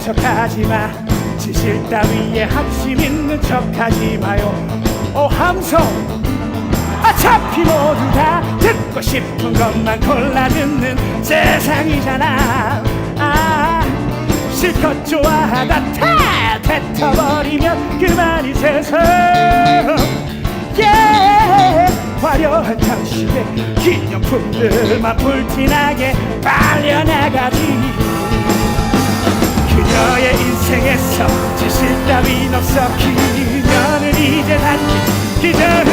척하지 마. 지실 따위에 합심 있는 척하지 마요. 오 함성 어차피 모두 다 듣고 싶은 것만 골라 듣는 세상이잖아. 아 실컷 좋아하다 다 뱉어버리면 그만이 세상. 예 화려한 장식에 기념품들만 불티나게 빨려나가지 인생에서 지실 따윈 없어. 그녀는 이제 흔한 싸구려